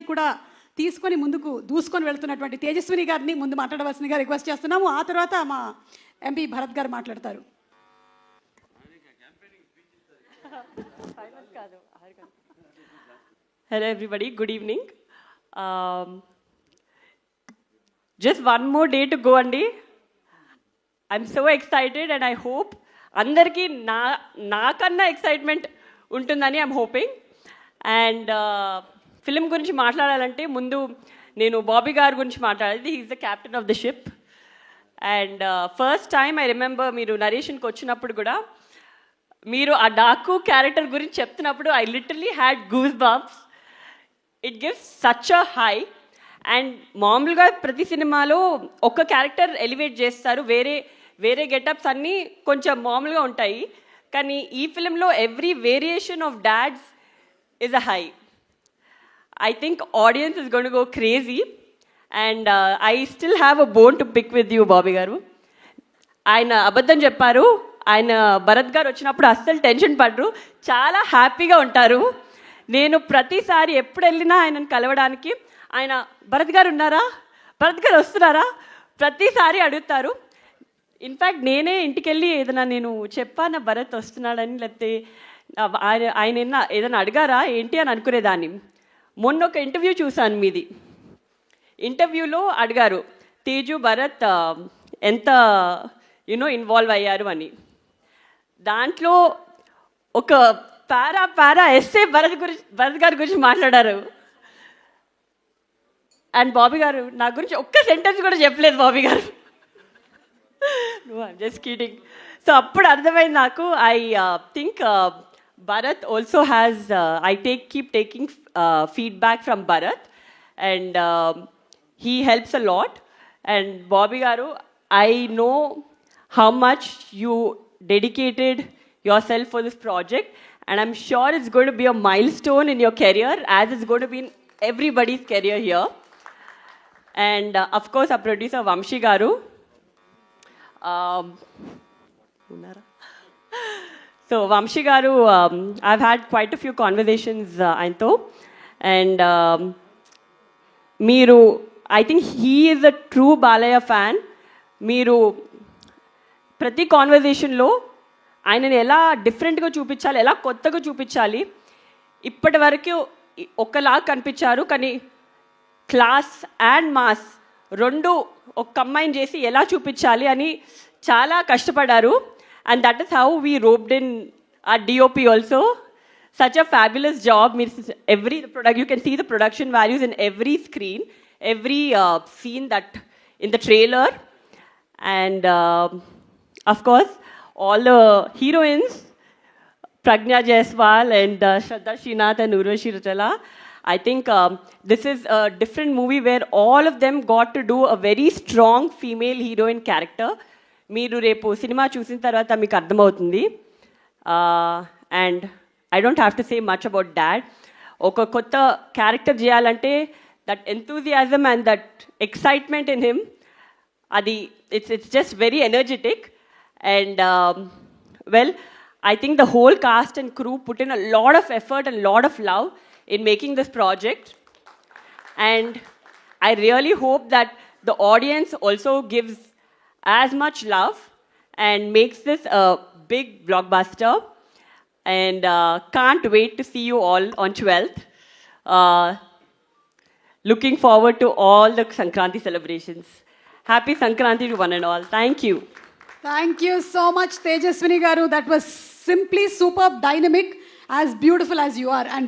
కూడా తీసుకొని ముందుకు దూసుకొని వెళ్తున్నటువంటి తేజస్విని గారిని ముందు మాట్లాడవలసిందిగా రిక్వెస్ట్ చేస్తున్నాము. ఆ తర్వాత మా ఎంపీ భరత్ గారు మాట్లాడతారు. Hello everybody good evening just one more day to go అండి I'm so excited and I hope అందరికీ నా నాకన్నా ఎక్సైట్మెంట్ ఉంటుందని ఐమ్ హోపింగ్ అండ్ ఫిలిం గురించి మాట్లాడాలంటే ముందు నేను బాబీ గారి గురించి మాట్లాడాలి. He's the captain of the ship and first time I remember మీరు నరేషన్కి వచ్చినప్పుడు కూడా మీరు ఆ డాకు క్యారెక్టర్ గురించి చెప్తున్నప్పుడు I literally had goose bumps it gives such a high and మామూలుగా ప్రతి సినిమాలో ఒక క్యారెక్టర్ ఎలివేట్ చేస్తారు. వేరే వేరే గెటప్స్ అన్నీ కొంచెం మామూలుగా ఉంటాయి. కానీ ఈ ఫిలింలో every variation of dads is a high I think audience is going to go crazy, and uh, I still have a bone to pick with you, Bobby garu. ఆయన అబద్ధం చెప్పారు. ఆయన భరత్ గారు వచ్చినప్పుడు అస్సలు టెన్షన్ పడరు. చాలా హ్యాపీగా ఉంటారు. నేను ప్రతిసారి ఎప్పుడు వెళ్ళినా ఆయనను కలవడానికి. ఆయన భరత్ గారు ఉన్నారా? భరత్ గారు వస్తున్నారా? ప్రతిసారి అడుగుతారు. ఇన్ఫ్యాక్ట్ నేనే ఇంటికి వెళ్ళి ఏదైనా నేను చెప్పానా భరత్ వస్తున్నాడని లేకపోతే ఆయన ఆయన ఏదైనా ఏదైనా అడిగారా? ఏంటి అని అనుకునేదాన్ని. మొన్న ఒక ఇంటర్వ్యూ చూశాను మీది. ఇంటర్వ్యూలో అడిగారు తేజు భరత్ ఎంత యూనో ఇన్వాల్వ్ అయ్యారు అని. దాంట్లో ఒక పారా పారా ఎస్ఏ భరత్ గురించి భరత్ గారి గురించి మాట్లాడారు. అండ్ బాబీ గారు నా గురించి ఒక్క సెంటెన్స్ కూడా చెప్పలేదు బాబీ గారు. జస్ట్ కీటింగ్ సో అప్పుడు అర్థమైంది నాకు I think uh, Bharat also has, uh, I take, keep taking uh, feedback from Bharat and um, he helps a lot. And Bobby Garu, I know how much you dedicated yourself for this project and I'm sure it's going to be a milestone in your career as it's going to be in everybody's career here. And uh, of course, our producer Vamshi Garu. Um, so Vamshi garu I've had quite a few conversations ఆయనతో. And um, మీరు I think he is a true Balayya fan మీరు ప్రతి కాన్వర్జేషన్లో ఆయనని ఎలా డిఫరెంట్గా చూపించాలి ఎలా కొత్తగా చూపించాలి ఇప్పటి వరకు ఒకలా కనిపించారు. కానీ క్లాస్ అండ్ మాస్ రెండు ఒక కంబైన్ చేసి ఎలా చూపించాలి అని చాలా కష్టపడారు. And that is how we roped in our DOP also. Such a fabulous job. Every product, you can see the production values in every screen, every uh, scene that in the trailer, and uh, of course, all the heroines, Pragya Jaiswal and uh, Shraddha Srinath and Urvashi I think um, this is a different movie where all of them got to do a very strong female heroine character మీరు రేపు cinema చూసిన తర్వాత మీకు అర్థమవుతుంది. And I don't have to say much about dad. ఒక కొత్త character చేయాలంటే that enthusiasm and that excitement in him అది it's it's just very energetic and well I think the whole cast and crew put in a lot of effort and lot of love in making this project and I really hope that the audience also gives as much love and makes this a big blockbuster. And uh, can't wait to see you all on 12th. Uh, looking forward to all the Sankranti celebrations. Happy Sankranti to one and all. Thank you. Thank you so much, Tejaswini Garu. That was simply superb, dynamic, as beautiful as you are. And